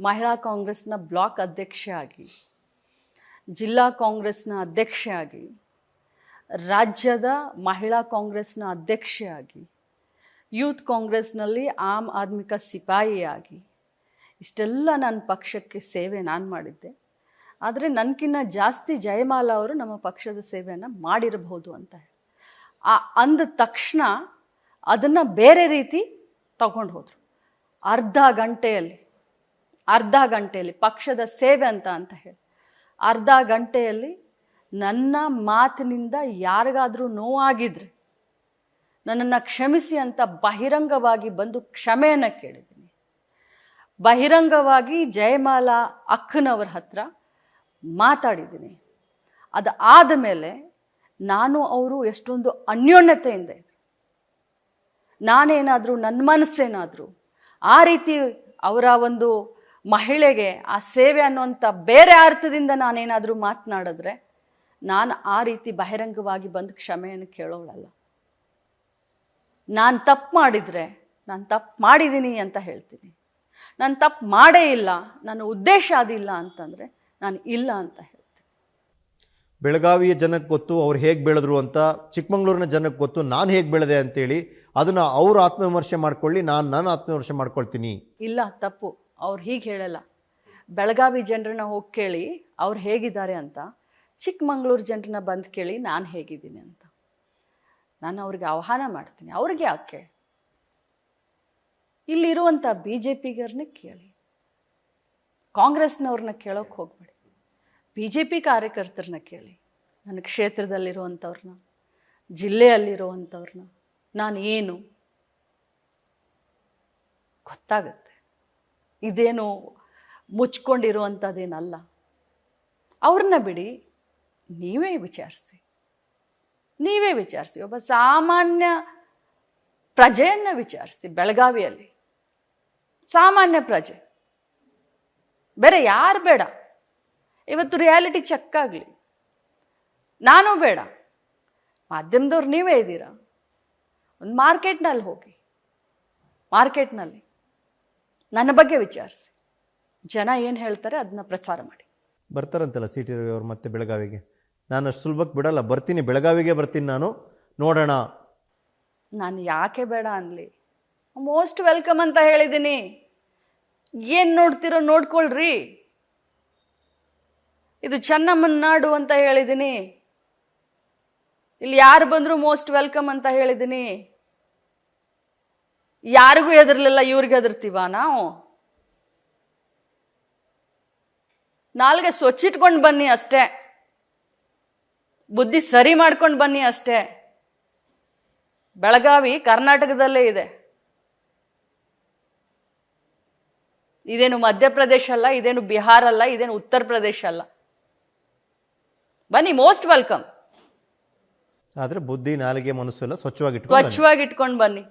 ಮಹಿಳಾ ಕಾಂಗ್ರೆಸ್ನ ಬ್ಲಾಕ್ ಅಧ್ಯಕ್ಷೆಯಾಗಿ, ಜಿಲ್ಲಾ ಕಾಂಗ್ರೆಸ್ನ ಅಧ್ಯಕ್ಷೆಯಾಗಿ, ರಾಜ್ಯದ ಮಹಿಳಾ ಕಾಂಗ್ರೆಸ್ನ ಅಧ್ಯಕ್ಷೆಯಾಗಿ ಯೂತ್ ಕಾಂಗ್ರೆಸ್ನಲ್ಲಿ ಆಮ್ ಆದ್ಮಿಕ ಸಿಪಾಯಿಯಾಗಿ. ಇಷ್ಟೆಲ್ಲ ನನ್ನ ಪಕ್ಷಕ್ಕೆ ಸೇವೆ ನಾನು ಮಾಡಿದ್ದೆ. ಆದರೆ ನನಗಿನ್ನ ಜಾಸ್ತಿ ಜಯಮಾಲ ಅವರು ನಮ್ಮ ಪಕ್ಷದ ಸೇವೆಯನ್ನು ಮಾಡಿರಬಹುದು ಅಂತ ಆ ಅಂದ ತಕ್ಷಣ ಅದನ್ನು ಬೇರೆ ರೀತಿ ತಗೊಂಡು ಹೋದರು. ಅರ್ಧ ಗಂಟೆಯಲ್ಲಿ ಅರ್ಧ ಗಂಟೆಯಲ್ಲಿ ಪಕ್ಷದ ಸೇವೆ ಅಂತ ಅಂತ ಹೇಳಿ. ಅರ್ಧ ಗಂಟೆಯಲ್ಲಿ ನನ್ನ ಮಾತಿನಿಂದ ಯಾರಿಗಾದರೂ ನೋವಾಗಿದ್ರೆ ನನ್ನನ್ನು ಕ್ಷಮಿಸಿ ಅಂತ ಬಹಿರಂಗವಾಗಿ ಬಂದು ಕ್ಷಮೆಯನ್ನು ಕೇಳಿದ್ದೀನಿ. ಬಹಿರಂಗವಾಗಿ ಜಯಮಾಲಾ ಅಕ್ಕನವ್ರ ಹತ್ರ ಮಾತಾಡಿದ್ದೀನಿ. ಅದು ಆದ ಮೇಲೆ ನಾನು ಅವರು ಎಷ್ಟೊಂದು ಅನ್ಯೋನ್ಯತೆಯಿಂದ ನಾನೇನಾದರೂ ನನ್ನ ಮನಸ್ಸೇನಾದರೂ ಆ ರೀತಿ ಅವರ ಒಂದು ಮಹಿಳೆಗೆ ಆ ಸೇವೆ ಅನ್ನುವಂಥ ಬೇರೆ ಅರ್ಥದಿಂದ ನಾನೇನಾದರೂ ಮಾತನಾಡಿದ್ರೆ ನಾನು ಆ ರೀತಿ ಬಹಿರಂಗವಾಗಿ ಬಂದು ಕ್ಷಮೆಯನ್ನು ಕೇಳೋಳಲ್ಲ. ನಾನು ತಪ್ಪು ಮಾಡಿದರೆ ನಾನು ತಪ್ಪು ಮಾಡಿದ್ದೀನಿ ಅಂತ ಹೇಳ್ತೀನಿ. ನಾನು ತಪ್ಪು ಮಾಡೇ ಇಲ್ಲ ನನ್ನ ಉದ್ದೇಶ ಅದಿಲ್ಲ ಅಂತಂದರೆ ನಾನು ಇಲ್ಲ ಅಂತ ಹೇಳ್ತೀನಿ. ಬೆಳಗಾವಿಯ ಜನಕ್ಕೆ ಗೊತ್ತು ಅವ್ರು ಹೇಗೆ ಬೆಳೆದ್ರು ಅಂತ ಚಿಕ್ಕಮಗಳೂರಿನ ಜನಕ್ಕೆ ಗೊತ್ತು ನಾನು ಹೇಗೆ ಬೆಳೆದೆ ಅಂತೇಳಿ ಅದನ್ನು ಅವರು ಆತ್ಮವಿಮರ್ಶೆ ಮಾಡ್ಕೊಳ್ಳಿ ನಾನು ನಾನು ಆತ್ಮವಿಮರ್ಶೆ ಮಾಡ್ಕೊಳ್ತೀನಿ. ಇಲ್ಲ ತಪ್ಪು. ಅವ್ರು ಹೀಗೆ ಹೇಳಲ್ಲ. ಬೆಳಗಾವಿ ಜನರನ್ನ ಹೋಗಿ ಕೇಳಿ ಅವ್ರು ಹೇಗಿದ್ದಾರೆ ಅಂತ ಚಿಕ್ಕಮಂಗ್ಳೂರು ಜನರನ್ನ ಬಂದು ಕೇಳಿ ನಾನು ಹೇಗಿದ್ದೀನಿ ಅಂತ. ನಾನು ಅವ್ರಿಗೆ ಆಹ್ವಾನ ಮಾಡ್ತೀನಿ. ಅವ್ರಿಗೆ ಯಾಕೆ? ಇಲ್ಲಿರುವಂಥ ಬಿ ಜೆ ಪಿಗರ್ನ ಕೇಳಿ. ಕಾಂಗ್ರೆಸ್ನವ್ರನ್ನ ಕೇಳೋಕೆ ಹೋಗ್ಬೇಡಿ. ಬಿ ಜೆ ಪಿ ಕಾರ್ಯಕರ್ತರನ್ನ ಕೇಳಿ. ನನ್ನ ಕ್ಷೇತ್ರದಲ್ಲಿರುವಂಥವ್ರನ್ನ ಜಿಲ್ಲೆಯಲ್ಲಿರುವಂಥವ್ರನ್ನ ನಾನು ಏನು? ಗೊತ್ತಾಗುತ್ತೆ. ಇದೇನು ಮುಚ್ಕೊಂಡಿರುವಂಥದ್ದೇನಲ್ಲ. ಅವ್ರನ್ನ ಬಿಡಿ, ನೀವೇ ವಿಚಾರಿಸಿ. ನೀವೇ ವಿಚಾರಿಸಿ, ಒಬ್ಬ ಸಾಮಾನ್ಯ ಪ್ರಜೆಯನ್ನು ವಿಚಾರಿಸಿ, ಬೆಳಗಾವಿಯಲ್ಲಿ. ಸಾಮಾನ್ಯ ಪ್ರಜೆ. ಬೇರೆ ಯಾರು ಬೇಡ. ಇವತ್ತು ರಿಯಾಲಿಟಿ ಚೆಕ್ ಆಗಲಿ. ನಾನು ಬೇಡ. ಮಾಧ್ಯಮದವ್ರು ನೀವೇ ಇದ್ದೀರಾ? ಒಂದು ಮಾರ್ಕೆಟ್ನಲ್ಲಿ ಹೋಗಿ. ಮಾರ್ಕೆಟ್ನಲ್ಲಿ. ನನ್ನ ಬಗ್ಗೆ ವಿಚಾರಿಸಿ. ಜನ ಏನು ಹೇಳ್ತಾರೆ ಅದನ್ನ ಪ್ರಸಾರ ಮಾಡಿ. ಬರ್ತಾರಂತಲ್ಲ ಸಿ ಟಿ ರವಿ ಅವರು ಮತ್ತೆ ಬೆಳಗಾವಿಗೆ? ನಾನು ಸುಲಭಕ್ಕೆ ಬಿಡಲ್ಲ. ಬರ್ತೀನಿ, ಬೆಳಗಾವಿಗೆ ಬರ್ತೀನಿ ನಾನು. ನೋಡೋಣ. ನಾನು ಯಾಕೆ ಬೇಡ ಅನ್ಲಿ? ಮೋಸ್ಟ್ ವೆಲ್ಕಮ್ ಅಂತ ಹೇಳಿದ್ದೀನಿ ಏನು ನೋಡ್ತಿರೋ ನೋಡ್ಕೊಳ್ರಿ. ಇದು ಚೆನ್ನಮ್ಮನ ನಾಡು ಅಂತ ಹೇಳಿದ್ದೀನಿ ಇಲ್ಲಿ ಯಾರು ಬಂದರೂ ಮೋಸ್ಟ್ ವೆಲ್ಕಮ್ ಅಂತ ಹೇಳಿದ್ದೀನಿ ಯಾರಿಗೂ ಹೆದರ್ಲಿಲ್ಲ, ಇವ್ರಿಗೆ ಹೆದರ್ತೀವ ನಾವು? ನಾಲ್ಗೆ ಸ್ವಚ್ಛಿಟ್ಕೊಂಡು ಬನ್ನಿ ಅಷ್ಟೇ. ಬುದ್ಧಿ ಸರಿ ಮಾಡ್ಕೊಂಡು ಬನ್ನಿ ಅಷ್ಟೇ. ಬೆಳಗಾವಿ ಕರ್ನಾಟಕದಲ್ಲೇ ಇದೆ. ಇದೇನು ಮಧ್ಯಪ್ರದೇಶ ಅಲ್ಲ ಇದೇನು ಬಿಹಾರ ಅಲ್ಲ ಇದೇನು ಉತ್ತರ ಪ್ರದೇಶ ಅಲ್ಲ. ಬನ್ನಿ ಮೋಸ್ಟ್ ವೆಲ್ಕಮ್ ಆದ್ರೆ ಬುದ್ಧಿ ನಾಲಿಗೆ ಮನಸ್ಸು ಎಲ್ಲ ಸ್ವಚ್ಛವಾಗಿ ಇಟ್ಕೊಂಡು ಸ್ವಚ್ಛವಾಗಿ ಇಟ್ಕೊಂಡು ಬನ್ನಿ.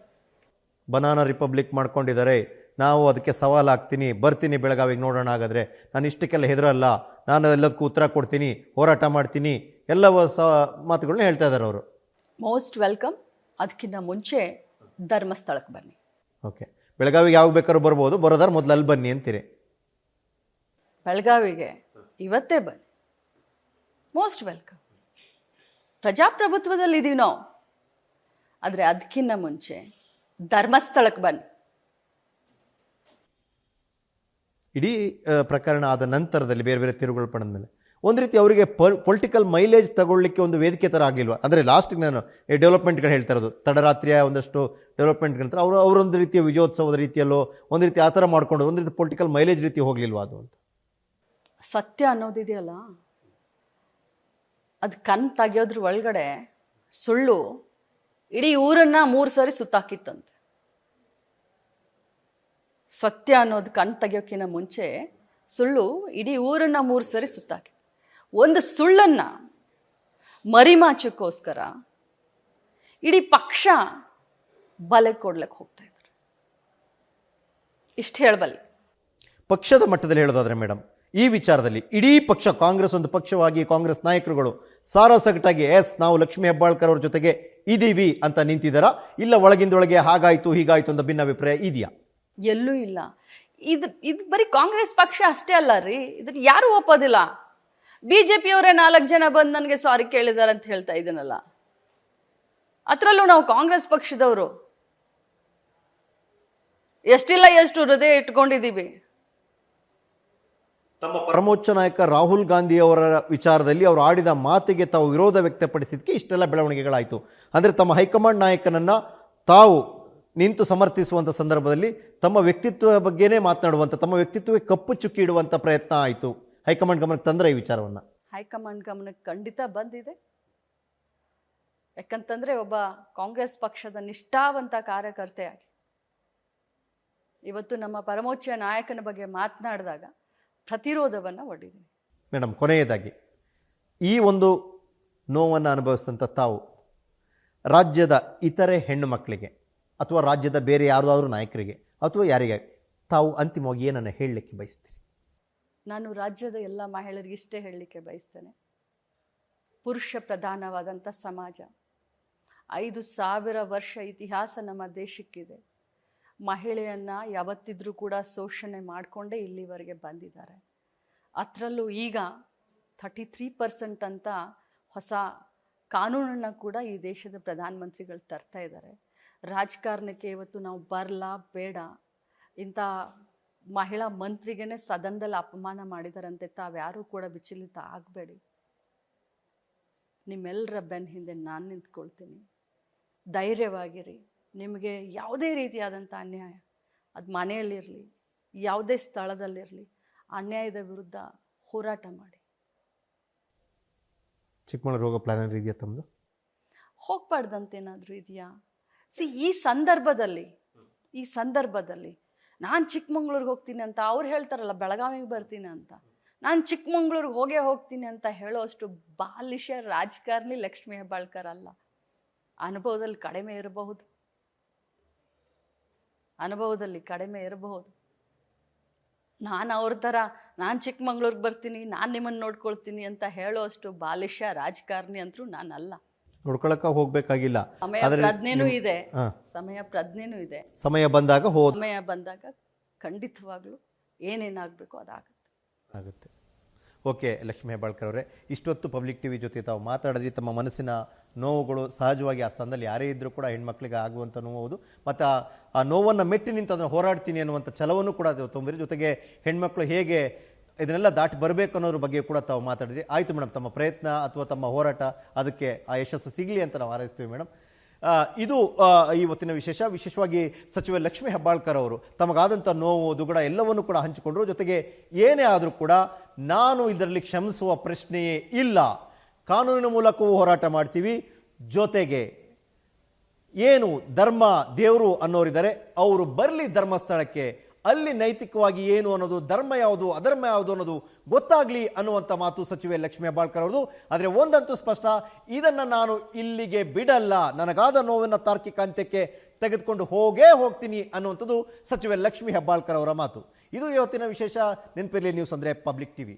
ಬನಾನಾ ರಿಪಬ್ಲಿಕ್ ಮಾಡ್ಕೊಂಡಿದ್ದಾರೆ. ನಾವು ಅದಕ್ಕೆ ಸವಾಲು ಹಾಕ್ತೀನಿ ಬರ್ತೀನಿ ಬೆಳಗಾವಿಗೆ ನೋಡೋಣ ಹಾಗಾದ್ರೆ. ನಾನು ಇಷ್ಟಕ್ಕೆಲ್ಲ ಹೆದರಲ್ಲ. ನಾನು ಎಲ್ಲದಕ್ಕೂ ಉತ್ತರ ಕೊಡ್ತೀನಿ ಹೋರಾಟ ಮಾಡ್ತೀನಿ ಎಲ್ಲ ಸ ಮಾತುಗಳನ್ನ ಹೇಳ್ತಾ ಇದ್ದಾರೆ ಅವರು. ಮೋಸ್ಟ್ ವೆಲ್ಕಮ್ ಅದಕ್ಕಿಂತ ಮುಂಚೆ ಧರ್ಮಸ್ಥಳಕ್ಕೆ ಬನ್ನಿ. ಓಕೆ ಬೆಳಗಾವಿಗೆ ಯಾವಾಗ ಬೇಕಾದ್ರೂ ಬರ್ಬೋದು ಬರೋದಾರ ಮೊದಲು ಅಲ್ಲಿ ಬನ್ನಿ ಅಂತೀರಿ. ಬೆಳಗಾವಿಗೆ ಇವತ್ತೇ ಬನ್ನಿ. ಮೋಸ್ಟ್ ವೆಲ್ಕಮ್ ಪ್ರಜಾಪ್ರಭುತ್ವದಲ್ಲಿ ಇದೀವಿ ನಾವು. ಆದರೆ ಅದಕ್ಕಿಂತ ಮುಂಚೆ ಧರ್ಮಸ್ಥಳಕ್ಕೆ ಬನ್ನಿ. ಇಡೀ ಪ್ರಕರಣ ಆದ ನಂತರದಲ್ಲಿ ಬೇರೆ ಬೇರೆ ತಿರುಗಳು ಪಡೆದ ಮೇಲೆ ಒಂದು ರೀತಿ ಅವರಿಗೆ ಪೊಲಿಟಿಕಲ್ ಮೈಲೇಜ್ ತಗೊಳ್ಳಿಕ್ಕೆ ಒಂದು ವೇದಿಕೆ ಥರ ಆಗಿಲ್ವ? ಅಂದರೆ ಲಾಸ್ಟಿಗೆ ನಾನು ಈ ಡೆವಲಪ್ಮೆಂಟ್ಗಳು ಹೇಳ್ತಾ ಇರೋದು. ತಡರಾತ್ರಿಯ ಒಂದಷ್ಟು ಡೆವಲಪ್ಮೆಂಟ್ಗಳಂತ ಅವರು, ಅವರೊಂದು ರೀತಿಯ ವಿಜಯೋತ್ಸವದ ರೀತಿಯಲ್ಲೋ, ಒಂದು ರೀತಿ ಆ ಥರ ಮಾಡ್ಕೊಂಡು ಒಂದು ರೀತಿ ಪೊಲಿಟಿಕಲ್ ಮೈಲೇಜ್ ರೀತಿ ಹೋಗಲಿಲ್ವ ಅದು ಅಂತ? ಸತ್ಯ ಅನ್ನೋದಿದೆಯಲ್ಲ ಅದು ಕಣ್ ತೆಗೆಯೋದ್ರ ಒಳಗಡೆ ಸುಳ್ಳು ಇಡೀ ಊರನ್ನು ಮೂರು ಸಾರಿ ಸುತ್ತಾಕಿತ್ತಂತೆ. ಸತ್ಯ ಅನ್ನೋದು ಕಣ್ ತೆಗಿಯೋಕ್ಕಿಂತ ಮುಂಚೆ ಸುಳ್ಳು ಇಡೀ ಊರನ್ನ ಮೂರು ಸರಿ ಸುತ್ತಾಕಿ. ಒಂದು ಸುಳ್ಳನ್ನ ಮರಿಮಾಚಕ್ಕೋಸ್ಕರ ಇಡೀ ಪಕ್ಷ ಬಲೆ ಕೊಡ್ಲಿಕ್ಕೆ ಹೋಗ್ತಾ ಇದ್ದಾರೆ ಇಷ್ಟು ಹೇಳಬಲ್ಲೆ. ಪಕ್ಷದ ಮಟ್ಟದಲ್ಲಿ ಹೇಳೋದಾದ್ರೆ ಮೇಡಮ್, ಈ ವಿಚಾರದಲ್ಲಿ ಇಡೀ ಪಕ್ಷ, ಕಾಂಗ್ರೆಸ್ ಒಂದು ಪಕ್ಷವಾಗಿ ಕಾಂಗ್ರೆಸ್ ನಾಯಕರುಗಳು ಸಾರಾಸಗಟಾಗಿ, ಎಸ್, ನಾವು ಲಕ್ಷ್ಮೀ ಹೆಬ್ಬಾಳ್ಕರ್ ಅವ್ರ ಜೊತೆಗೆ ಇದೀವಿ ಅಂತ ನಿಂತಿದ್ದಾರಾ ಇಲ್ಲ ಒಳಗಿಂದೊಳಗೆ ಹಾಗಾಯ್ತು ಹೀಗಾಯ್ತು ಅಂತ ಭಿನ್ನಾಭಿಪ್ರಾಯ ಇದೆಯಾ? ಎಲ್ಲೂ ಇಲ್ಲ. ಇದು ಇದು ಬರೀ ಕಾಂಗ್ರೆಸ್ ಪಕ್ಷ ಅಷ್ಟೇ ಅಲ್ಲ ರೀ. ಇದಕ್ಕೆ ಯಾರು ಒಪ್ಪೋದಿಲ್ಲ. ಬಿ ಜೆ ಪಿಯವರೇ ನಾಲ್ಕು ಜನ ಬಂದು ನನಗೆ ಸಾರಿ ಕೇಳಿದಾರೆ ಅಂತ ಹೇಳ್ತಾ ಇದ್ದೀನಲ್ಲ ಅದರಲ್ಲೂ ನಾವು ಕಾಂಗ್ರೆಸ್ ಪಕ್ಷದವರು. ಎಷ್ಟಿಲ್ಲ ಎಷ್ಟು ಹೃದಯ ಇಟ್ಕೊಂಡಿದ್ದೀವಿ ತಮ್ಮ ಪರಮೋಚ್ಚ ನಾಯಕ ರಾಹುಲ್ ಗಾಂಧಿ ಅವರ ವಿಚಾರದಲ್ಲಿ ಅವರು ಆಡಿದ ಮಾತಿಗೆ ತಾವು ವಿರೋಧ ವ್ಯಕ್ತಪಡಿಸಿದ್ದಕ್ಕೆ ಇಷ್ಟೆಲ್ಲ ಬೆಳವಣಿಗೆಗಳಾಯಿತು. ಅಂದರೆ ತಮ್ಮ ಹೈಕಮಾಂಡ್ ನಾಯಕನನ್ನು ತಾವು ನಿಂತು ಸಮರ್ಥಿಸುವಂಥ ಸಂದರ್ಭದಲ್ಲಿ ತಮ್ಮ ವ್ಯಕ್ತಿತ್ವ ಬಗ್ಗೆನೇ ಮಾತನಾಡುವಂಥ ತಮ್ಮ ವ್ಯಕ್ತಿತ್ವಕ್ಕೆ ಕಪ್ಪು ಚುಕ್ಕಿ ಇಡುವಂಥ ಪ್ರಯತ್ನ ಆಯಿತು. ಹೈಕಮಾಂಡ್ ಗಮನಕ್ಕೆ ತಂದ್ರೆ ಈ ವಿಚಾರವನ್ನು. ಹೈಕಮಾಂಡ್ ಗಮನಕ್ಕೆ ಖಂಡಿತ ಬಂದಿದೆ. ಯಾಕಂತಂದರೆ ಒಬ್ಬ ಕಾಂಗ್ರೆಸ್ ಪಕ್ಷದ ನಿಷ್ಠಾವಂತ ಕಾರ್ಯಕರ್ತೆಯಾಗಿ ಇವತ್ತು ನಮ್ಮ ಪರಮೋಚ್ಚ ನಾಯಕನ ಬಗ್ಗೆ ಮಾತನಾಡಿದಾಗ ಪ್ರತಿರೋಧವನ್ನು ಒಡ್ಡಿದ್ದೀನಿ. ಮೇಡಮ್ ಕೊನೆಯದಾಗಿ ಈ ಒಂದು ನೋವನ್ನು ಅನುಭವಿಸಿದಂಥ ತಾವು ರಾಜ್ಯದ ಇತರೆ ಹೆಣ್ಣು ಮಕ್ಕಳಿಗೆ ಅಥವಾ ರಾಜ್ಯದ ಬೇರೆ ಯಾರಾದರೂ ನಾಯಕರಿಗೆ ಅಥವಾ ಯಾರಿಗೆ, ತಾವು ಅಂತಿಮವಾಗಿ ಏನನ್ನು ಹೇಳಲಿಕ್ಕೆ ಬಯಸ್ತೀರಿ? ನಾನು ರಾಜ್ಯದ ಎಲ್ಲ ಮಹಿಳೆಯರಿಗೆ ಇಷ್ಟೇ ಹೇಳಲಿಕ್ಕೆ ಬಯಸ್ತೇನೆ. ಪುರುಷ ಪ್ರಧಾನವಾದಂಥ ಸಮಾಜ. ಐದು ಸಾವಿರ ವರ್ಷ ಇತಿಹಾಸ ನಮ್ಮ ದೇಶಕ್ಕಿದೆ. ಮಹಿಳೆಯನ್ನು ಯಾವತ್ತಿದ್ರೂ ಕೂಡ ಶೋಷಣೆ ಮಾಡಿಕೊಂಡೇ ಇಲ್ಲಿವರೆಗೆ ಬಂದಿದ್ದಾರೆ. ಅದರಲ್ಲೂ ಈಗ ಥರ್ಟಿ ತ್ರೀ ಪರ್ಸೆಂಟ್ ಅಂತ ಹೊಸ ಕಾನೂನನ್ನು ಕೂಡ ಈ ದೇಶದ ಪ್ರಧಾನಮಂತ್ರಿಗಳು ತರ್ತಾ ಇದ್ದಾರೆ. ರಾಜಕಾರಣಕ್ಕೆ ಇವತ್ತು ನಾವು ಬರಲ ಬೇಡ. ಇಂಥ ಮಹಿಳಾ ಮಂತ್ರಿಗೇನೆ ಸದನದಲ್ಲಿ ಅಪಮಾನ ಮಾಡಿದಾರಂತೆ. ತಾವ್ಯಾರೂ ಕೂಡ ವಿಚಲಿತ ಆಗಬೇಡಿ. ನಿಮ್ಮೆಲ್ಲರ ಬೆನ್ನ ಹಿಂದೆ ನಾನು ನಿಂತ್ಕೊಳ್ತೀನಿ. ಧೈರ್ಯವಾಗಿರಿ. ನಿಮಗೆ ಯಾವುದೇ ರೀತಿಯಾದಂಥ ಅನ್ಯಾಯ. ಅದು ಮನೆಯಲ್ಲಿರಲಿ ಯಾವುದೇ ಸ್ಥಳದಲ್ಲಿರಲಿ ಅನ್ಯಾಯದ ವಿರುದ್ಧ ಹೋರಾಟ ಮಾಡಿ. ಚಿಕ್ಕಮಗಳೂರು ಹೋಗೋ ಪ್ಲಾನ್ ಏನಾದರೂ ಇದೆಯಾ ತಮ್ಮದು ಹೋಗ್ಬಾರ್ದಂತೇನಾದರೂ ಇದೆಯಾ? ಸಿ ಈ ಸಂದರ್ಭದಲ್ಲಿ ಈ ಸಂದರ್ಭದಲ್ಲಿ ನಾನು ಚಿಕ್ಕಮಂಗ್ಳೂರಿಗೆ ಹೋಗ್ತೀನಿ ಅಂತ ಅವ್ರು ಹೇಳ್ತಾರಲ್ಲ, ಬೆಳಗಾವಿಗೆ ಬರ್ತೀನಿ ಅಂತ. ನಾನು ಚಿಕ್ಕಮಂಗ್ಳೂರಿಗೆ ಹೋಗೇ ಹೋಗ್ತೀನಿ ಅಂತ ಹೇಳೋಷ್ಟು ಬಾಲಿಶ ರಾಜಕಾರಣಿ ಲಕ್ಷ್ಮೀ ಹೆಬ್ಬಾಳ್ಕರ್ ಅಲ್ಲ. ಅನುಭವದಲ್ಲಿ ಕಡಿಮೆ ಇರಬಹುದು. ಅನುಭವದಲ್ಲಿ ಕಡಿಮೆ ಇರಬಹುದು. ನಾನು ಅವ್ರ ಥರ, ನಾನು ಚಿಕ್ಕಮಂಗ್ಳೂರಿಗೆ ಬರ್ತೀನಿ, ನಾನು ನಿಮ್ಮನ್ನು ನೋಡ್ಕೊಳ್ತೀನಿ ಅಂತ ಹೇಳೋ ಅಷ್ಟು ಬಾಲಿಷ್ಯ ರಾಜಕಾರಣಿ ಅಂತರೂ ನಾನಲ್ಲ. ನೋಡ್ಕೊಳಕ್ಕೆ ಹೋಗಬೇಕಾಗಿಲ್ಲ. ಸಮಯ ಆದ್ರೆ ಪ್ರಜ್ಞೆನೂ ಇದೆ. ಹಾ. ಸಮಯ ಪ್ರಜ್ಞೆನೂ ಇದೆ. ಸಮಯ ಬಂದಾಗ ಹೋದ ಸಮಯ ಬಂದಾಗ ಖಂಡಿತವಾಗ್ಲೂ ಏನೇನಾಗಬೇಕು ಅದಾಗುತ್ತೆ. ಆಗುತ್ತೆ. ಓಕೆ ಲಕ್ಷ್ಮೀ ಹೆಬ್ಬಾಳ್ಕರ್ ಅವರೇ ಇಷ್ಟೊತ್ತು ಪಬ್ಲಿಕ್ ಟಿವಿ ಜೊತೆ ತಾವು ಮಾತಾಡಿದ್ರಿ ತಮ್ಮ ಮನಸ್ಸಿನ ನೋವುಗಳು ಸಹಜವಾಗಿ ಆ ಸ್ಥಾನದಲ್ಲಿ ಯಾರೇ ಇದ್ದರೂ ಕೂಡ ಹೆಣ್ಮಕ್ಳಿಗೆ ಆಗುವಂಥ ನೋವು ಹೌದು. ಮತ್ತು ಆ- ಆ ನೋವನ್ನು ಮೆಟ್ಟಿ ನಿಂತು ಅದನ್ನು ಹೋರಾಡ್ತೀನಿ ಅನ್ನುವಂಥ ಛಲವನ್ನು ಕೂಡ ಅದು ತುಂಬಿರಿ ಜೊತೆಗೆ ಹೆಣ್ಮಕ್ಳು ಹೇಗೆ ಇದನ್ನೆಲ್ಲ ದಾಟಿ ಬರಬೇಕು ಅನ್ನೋದ್ರ ಬಗ್ಗೆ ಕೂಡ ತಾವು ಮಾತಾಡಿದ್ರಿ. ಆಯಿತು ಮೇಡಮ್, ತಮ್ಮ ಪ್ರಯತ್ನ ಅಥವಾ ತಮ್ಮ ಹೋರಾಟ ಅದಕ್ಕೆ ಆ ಯಶಸ್ಸು ಸಿಗಲಿ ಅಂತ ನಾವು ಹಾರೈಸ್ತೀವಿ ಮೇಡಮ್. ಇದು ಇವತ್ತಿನ ವಿಶೇಷ. ವಿಶೇಷವಾಗಿ ಸಚಿವ ಲಕ್ಷ್ಮೀ ಹೆಬ್ಬಾಳ್ಕರ್ ಅವರು ತಮಗಾದಂಥ ನೋವು, ದುಗಡ ಎಲ್ಲವನ್ನು ಕೂಡ ಹಂಚಿಕೊಂಡ್ರು. ಜೊತೆಗೆ ಏನೇ ಆದರೂ ಕೂಡ ನಾನು ಇದರಲ್ಲಿ ಕ್ಷಮಿಸುವ ಪ್ರಶ್ನೆಯೇ ಇಲ್ಲ. ಕಾನೂನಿನ ಮೂಲಕವೂ ಹೋರಾಟ ಮಾಡ್ತೀವಿ. ಜೊತೆಗೆ ಏನು ಧರ್ಮ ದೇವರು ಅನ್ನೋರಿದ್ದಾರೆ. ಅವರು ಬರಲಿ ಧರ್ಮಸ್ಥಳಕ್ಕೆ ಅಲ್ಲಿ ನೈತಿಕವಾಗಿ ಏನು ಅನ್ನೋದು, ಧರ್ಮ ಯಾವುದು, ಅಧರ್ಮ ಯಾವುದು ಅನ್ನೋದು ಗೊತ್ತಾಗ್ಲಿ ಅನ್ನುವಂಥ ಮಾತು ಸಚಿವೆ ಲಕ್ಷ್ಮೀ ಹೆಬ್ಬಾಳ್ಕರ್ ಅವರು ಆದರೆ ಒಂದಂತೂ ಸ್ಪಷ್ಟ, ಇದನ್ನು ನಾನು ಇಲ್ಲಿಗೆ ಬಿಡಲ್ಲ. ನನಗಾದ ನೋವಿನ ತಾರ್ಕಿಕ ಅಂತ್ಯಕ್ಕೆ ತೆಗೆದುಕೊಂಡು ಹೋಗೇ ಹೋಗ್ತೀನಿ ಅನ್ನುವಂಥದ್ದು ಸಚಿವೆ ಲಕ್ಷ್ಮೀ ಹೆಬ್ಬಾಳ್ಕರ್ ಅವರ ಮಾತು. ಇದು ಇವತ್ತಿನ ವಿಶೇಷ. ನೆನಪಿರಲಿ ನ್ಯೂಸ್ ಅಂದರೆ ಪಬ್ಲಿಕ್ ಟಿವಿ.